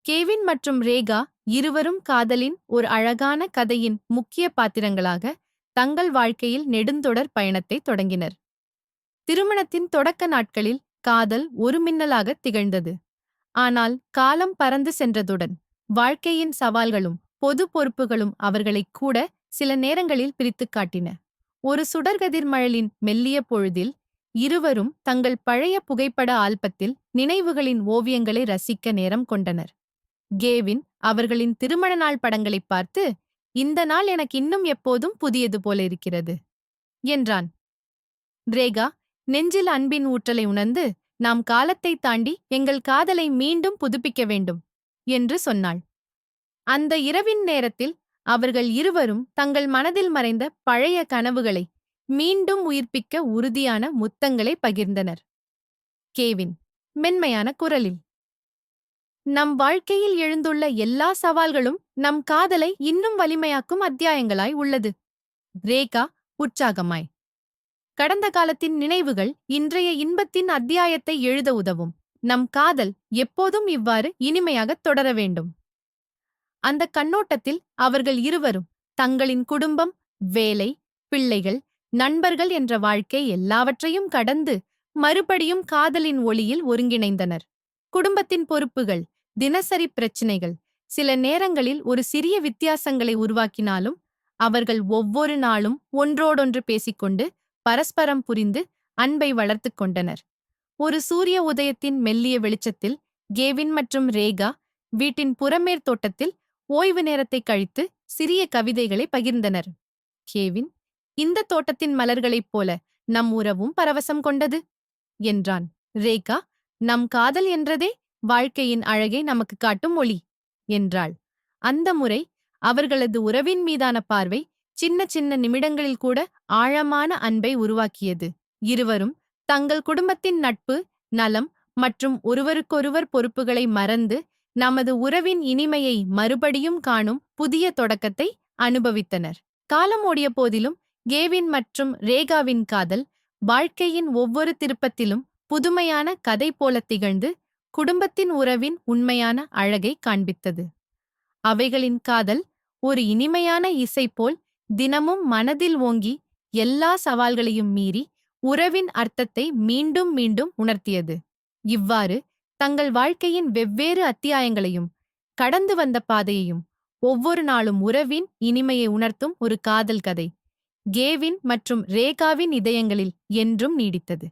Gavin மற்றும் ரேகா இருவரும் காதலின் ஒரு அழகான கதையின் முக்கிய பாத்திரங்களாக தங்கள் வாழ்க்கையில் நெடுந்தொடர் பயணத்தை தொடங்கினர். திருமணத்தின் தொடக்க நாட்களில் காதல் ஒரு மின்னலாக திகழ்ந்தது. ஆனால் காலம் பறந்து சென்றதுடன் வாழ்க்கையின் சவால்களும் பொது பொறுப்புகளும் அவர்களை கூட சில நேரங்களில் பிரித்துக் காட்டின. ஒரு சுடர்கதிர்மழலின் மெல்லிய பொழுதில் இருவரும் தங்கள் பழைய புகைப்பட ஆல்பத்தில் நினைவுகளின் ஓவியங்களை ரசிக்க நேரம் கொண்டனர். கேவின் அவர்களின் திருமண நாள் படங்களைப் பார்த்து இந்த நாள் எனக்கு இன்னும் எப்போதும் புதியது போல இருக்கிறது என்றான். ரேகா நெஞ்சில் அன்பின் ஊற்றலை உணர்ந்து நாம் காலத்தை தாண்டி எங்கள் காதலை மீண்டும் புதுப்பிக்க வேண்டும் என்று சொன்னாள். அந்த இரவின் நேரத்தில் அவர்கள் இருவரும் தங்கள் மனதில் மறைந்த பழைய கனவுகளை மீண்டும் உயிர்ப்பிக்க உறுதியான முத்தங்களை பகிர்ந்தனர். கேவின் மென்மையான குரலில். நம் வாழ்க்கையில் எழுந்துள்ள எல்லா சவால்களும் நம் காதலை இன்னும் வலிமையாக்கும் அத்தியாயங்களாய் உள்ளது. ரேகா உற்சாகமாய். கடந்த காலத்தின் நினைவுகள் இன்றைய இன்பத்தின் அத்தியாயத்தை எழுத உதவும். நம் காதல் எப்போதும் இவ்வாறு இனிமையாகத் தொடர வேண்டும். அந்த கண்ணோட்டத்தில் அவர்கள் இருவரும் தங்களின் குடும்பம் வேலை பிள்ளைகள் நண்பர்கள் என்ற வாழ்க்கை எல்லாவற்றையும் கடந்து மறுபடியும் காதலின் ஒளியில் ஒருங்கிணைந்தனர். குடும்பத்தின் பொறுப்புகள் தினசரி பிரச்சினைகள் சில நேரங்களில் ஒரு சிறிய வித்தியாசங்களை உருவாக்கினாலும் அவர்கள் ஒவ்வொரு நாளும் ஒன்றோடொன்று பேசிக்கொண்டு பரஸ்பரம் புரிந்து அன்பை வளர்த்துக் கொண்டனர். ஒரு சூரிய உதயத்தின் மெல்லிய வெளிச்சத்தில் கேவின் மற்றும் ரேகா வீட்டின் புறமேற் தோட்டத்தில் ஓய்வு நேரத்தை கழித்து சிறிய கவிதைகளை பகிர்ந்தனர். கேவின் இந்த தோட்டத்தின் மலர்களைப் போல நம் உறவும் பரவசம் கொண்டது என்றான். ரேகா நம் காதல் என்றதே வாழ்க்கையின் அழகை நமக்கு காட்டும் ஒளி என்றாள். அந்த முறை அவர்களது உறவின் மீதான பார்வை சின்ன சின்ன நிமிடங்களில் கூட ஆழமான அன்பை உருவாக்கியது. இருவரும் தங்கள் குடும்பத்தின் நட்பு நலம் மற்றும் ஒருவருக்கொருவர் பொறுப்புகளை மறந்து நமது உறவின் இனிமையை மறுபடியும் காணும் புதிய தொடக்கத்தை அனுபவித்தனர். காலம் ஓடிய போதிலும் கேவின் மற்றும் ரேகாவின் காதல் வாழ்க்கையின் ஒவ்வொரு திருப்பத்திலும் புதுமையான கதை போல திகழ்ந்து குடும்பத்தின் உறவின் உண்மையான அழகை காண்பித்தது. அவைகளின் காதல் ஒரு இனிமையான இசை போல் தினமும் மனதில் ஓங்கி எல்லா சவால்களையும் மீறி உறவின் அர்த்தத்தை மீண்டும் மீண்டும் உணர்த்தியது. இவ்வாறு தங்கள் வாழ்க்கையின் வெவ்வேறு அத்தியாயங்களையும் கடந்து வந்த பாதையையும் ஒவ்வொரு நாளும் உறவின் இனிமையை உணர்த்தும் ஒரு காதல் கதை. கேவின் மற்றும் ரேகாவின் இதயங்களில் என்றும் நீடித்தது.